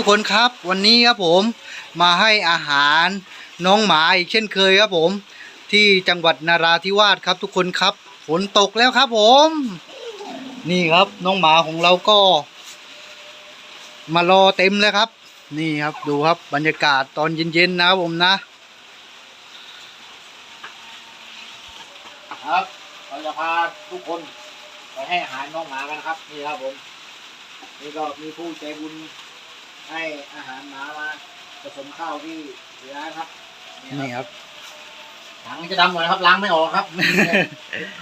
ทุกคนครับวันนี้ครับผมมาให้อาหารน้องหมาอีกเช่นเคยครับผม ที่จังหวัดนาราธิวาสครับทุกคนครับฝนตกแล้วครับผม นี่ครับน้องหมาของเราก็ มารอเต็มแล้วครับ นี่ครับดูครับบรรยากาศตอนเย็นๆนะครับผมนะครับเราจะพาทุกคนไปให้อาหารน้องหมากันครับนี่ครับผมนี่ก็มีผู้ใจบุญ ให้อาหารหมามาผสมข้าวที่ร้านครับนี่ครับถังจะดำหน่อยครับล้างไม่ออกครับ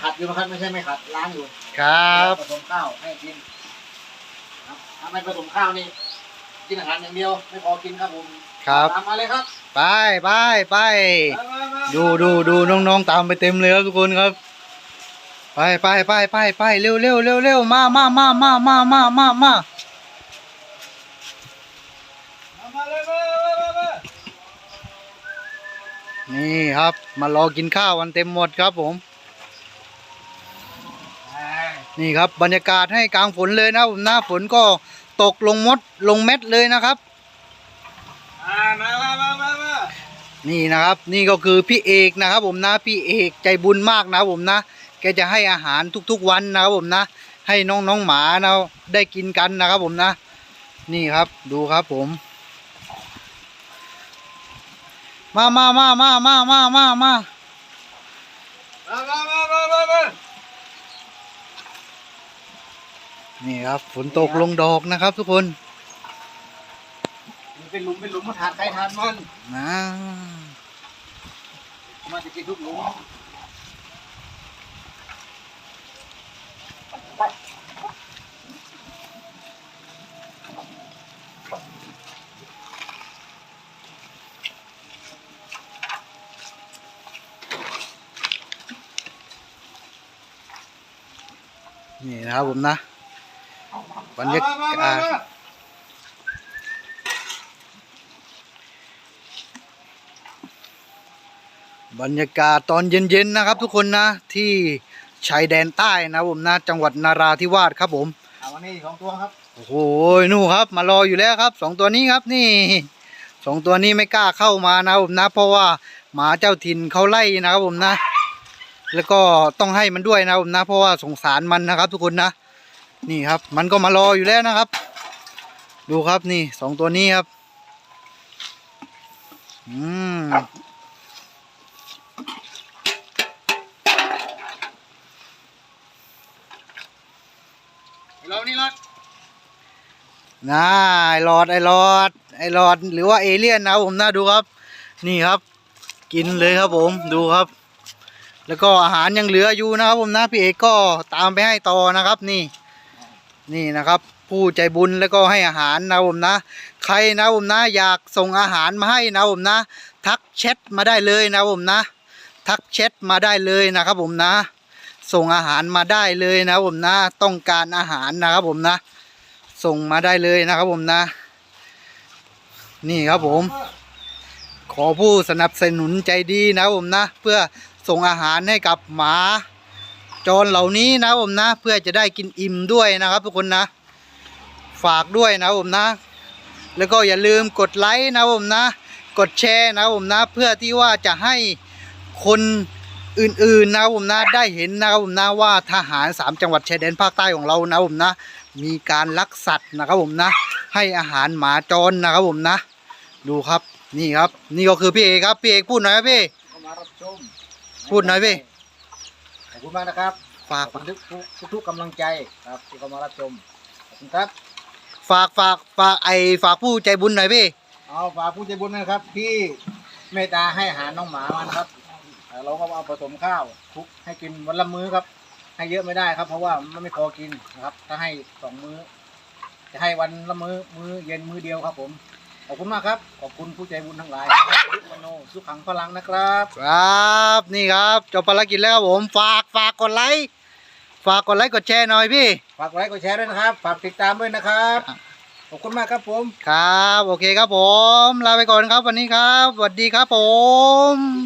ขัดอยู่นะครับไม่ใช่ไม่ขัดล้างอยู่ครับผสมข้าวให้กินครับถ้าไม่ผสมข้าวนี่กินอาหารอย่างเดียวไม่พอกินครับผมครับตามมาเลยครับ ไปไปไปมามามาดูดูดูน้องๆตามไปเต็มเลยครับทุกคนครับ ไปไปไปไปไปเร็วเร็วเร็วเร็วมามามามามามามามามา นี่ครับ มารอกินข้าวกันเต็มหมดครับผม นี่ครับบรรยากาศให้กลางฝนเลยนะผมหน้าฝนก็ตกลงมดลงเม็ดเลยนะครับมามามามามานี่นะครับนี่ก็คือพี่เอกนะครับ ผมนะพี่เอกใจบุญมากนะผมนะ แกจะให้อาหารทุกๆวันนะครับผมนะ ให้น้องน้องๆหมานะได้กินกันนะครับผมนะ นี่ครับดูครับผม มามามามามามามามามามามามามามานี่ครับฝนตกลงดอกนะครับทุกคนมันเป็นหลุมเป็นหลุมมาทานใครทานมันนะมันจะกินทุกหลุม นี่นะครับผมนะบรรยามามามาากศมาบรรยากาศตอนเย็นๆนะครับ ทุกคนนะที่ชายแดนใต้นะครับผมนะจังหวัดนาราธิวาสครับผมเอาวันนี้สองตัวครับโอ้โหนู่นครับมารออยู่แล้วครับสองตัวนี้ครับนี่สองตัวนี้ไม่กล้าเข้ามานะครับผมนะ เพราะว่าหมาเจ้าถิ่นเขาไล่นะครับผมนะ แล้วก็ต้องให้มันด้วยนะครับผมนะ เพราะว่าสงสารมันนะครับ ทุกคนนะ นี่ครับ มันก็มารออยู่แล้วนะครับ ดูครับนี่สองตัวนี้ครับอืมเรานี่รถน่าไอหลอดไอหลอดไอหลอดหรือว่าเอเลี่ยนนะครับผมนะดูครับ นี่ครับ กินเลยครับผมดูครับ แล้วก็อาหารยังเหลืออยู่นะครับผมนะพี่เอกก็ตามไปให้ต่อนะครับนี่ นี่นะครับ ผู้ใจบุญแล้วก็ให้อาหารนะผมนะ ใครนะผมนะอยากส่งอาหารมาให้นะผมนะ ทักแชทมาได้เลยนะผมนะ ทักแชทมาได้เลยนะครับผมนะ ส่งอาหารมาได้เลยนะผมนะ ต้องการอาหารนะครับผมนะ ส่งมาได้เลยนะครับผมนะ นี่ครับผม ขอผู้สนับสนุนใจดีนะผมนะ เพื่อ ส่งอาหารให้กับหมาจรเหล่านี้นะผมนะ เพื่อจะได้กินอิ่มด้วยนะครับ ทุกคนนะ ฝากด้วยนะผมนะ แล้วก็อย่าลืมกดไลค์นะผมนะ กดแชร์นะผมนะ เพื่อที่ว่าจะให้คนอื่นๆนะผมนะได้เห็นนะครับผมนะว่าทหารสามจังหวัดชายแดนภาคใต้ของเรานะผมนะ มีการลักสัตว์นะครับผมนะ ให้อาหารหมาจรนะครับผมนะ ดูครับนี่ครับ นี่ก็คือพี่เอกครับพี่เอกพูดหน่อยครับพี่ เข้ามารับชมพูดหน่อยพี่ขอบคุณมากนะครับฝากขอบคุณทุกทุกทุกกำลังใจครับที่เข้ามารับชมขอบคุณครับ ฝากฝากฝากไอฝากผู้ใจบุญหน่อยพี่เอาฝากผู้ใจบุญนะครับที่เมตตาให้อาหารน้องหมามานะครับเอ่อเราก็เอาผสมข้าวคลุกให้กินวันละมื้อครับ ให้เยอะไม่ได้ครับ เพราะว่ามันไม่พอกินนะครับ ถ้าให้สองมื้อ จะให้วันละมื้อมื้อเย็นมื้อเดียวครับผม ขอบคุณมากครับ ขอบคุณผู้ใจบุญทั้งหลายทุกมโนสุขังพลังนะครับ ครับนี่ครับจบภารกิจแล้วครับผมฝากฝากกดไลค์ฝากกดไลค์กดแชร์หน่อยพี่ ฝากไลค์กดแชร์ด้วยนะครับ ฝากติดตามด้วยนะครับ ขอบคุณมากครับผม ครับ โอเคครับผม ลาไปก่อนครับวันนี้ครับสวัสดีครับผมครับ